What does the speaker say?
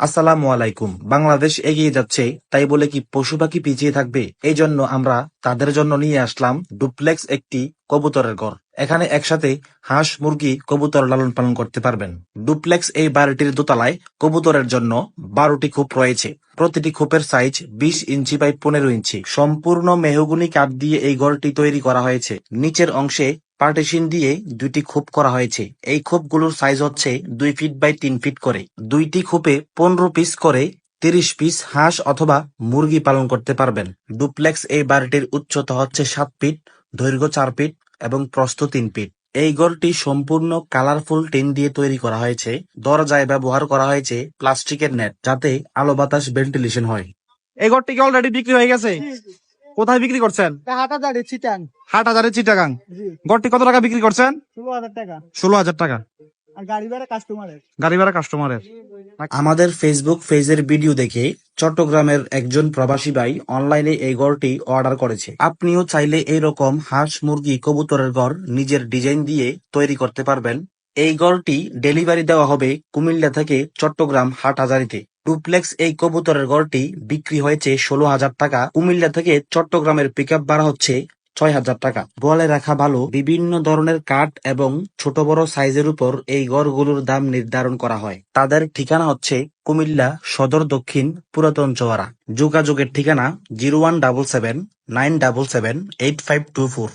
আসসালামু আলাইকুম। বাংলাদেশ এগিয়ে যাচ্ছে, তাই বলে কি পশু পাখি পিছিয়ে থাকবে? এই জন্য আমরা তাদের জন্য নিয়ে আসলাম ডুপ্লেক্স একটি কবুতরের ঘর। এখানে একসাথে হাঁস, মুরগি, কবুতর লালন পালন করতে পারবেন। ডুপ্লেক্স এই বাড়িটির দোতলায় কবুতরের জন্য বারোটি খোপ রয়েছে। প্রতিটি খোপের সাইজ বিশ ইঞ্চি বাই পনেরো ইঞ্চি। সম্পূর্ণ মেহগুনি কাঠ দিয়ে এই ঘরটি তৈরি করা হয়েছে। নিচের অংশে পার্টিশন দিয়ে দুইটি খোপ করা হয়েছে। এই খোপগুলোর সাইজ হচ্ছে দুই ফিট বাই তিন ফিট করে। দুইটি খোপে পনেরো পিস করে তিরিশ পিস হাঁস অথবা মুরগি পালন করতে পারবেন। ডুপ্লেক্স এই বাড়িটির উচ্চতা হচ্ছে সাত ফিট দৈর্ঘ্য চার ফিট এবং প্রস্থ তিন ফিট এই ঘরটি সম্পূর্ণ কালারফুল টিন দিয়ে তৈরি করা হয়েছে। দরজায় ব্যবহার করা হয়েছে প্লাস্টিকের নেট যাতে আলো বাতাস ভেন্টিলেশন হয়। এই ঘরটি কি অলরেডি বিক্রি হয়ে গেছে? কোথায় বিক্রি করছেন? হাটা চিটাং। হাট হাজারে চিটাগাং। জি। ঘরটি কত টাকা বিক্রি করছেন? ষোলো হাজার টাকা। ষোলো হাজার টাকা। আর গাড়ি ভাড়া কাস্টমারের গাড়ি ভাড়া কাস্টমারের আমাদের ফেসবুক পেজের ভিডিও দেখে চট্টগ্রামের একজন প্রবাসী ভাই অনলাইনে এই ঘরটি অর্ডার করেছে। আপনিও চাইলে এইরকম হাঁস মুরগি কবুতরের ঘর নিজের ডিজাইন দিয়ে তৈরি করতে পারবেন। এই ঘরটি ডেলিভারি দেওয়া হবে কুমিল্লা থেকে চট্টগ্রাম হাটহাজারিতে। ডুপ্লেক্স এই কবুতরের ঘরটি বিক্রি হয়েছে ষোলো হাজার টাকা। কুমিল্লা থেকে চট্টগ্রামের পিক ভাড়া হচ্ছে ছয় হাজার টাকা। গোয়ালে রাখা ভালো, বিভিন্ন ধরনের কাঠ এবং ছোট বড় সাইজের উপর এই গড়গুলোর দাম নির্ধারণ করা হয়। তাদের ঠিকানা হচ্ছে কুমিল্লা সদর দক্ষিণ পুরাতন চোয়ারা যোগাযোগের ঠিকানা zero one double seven nine double seven eight five two four.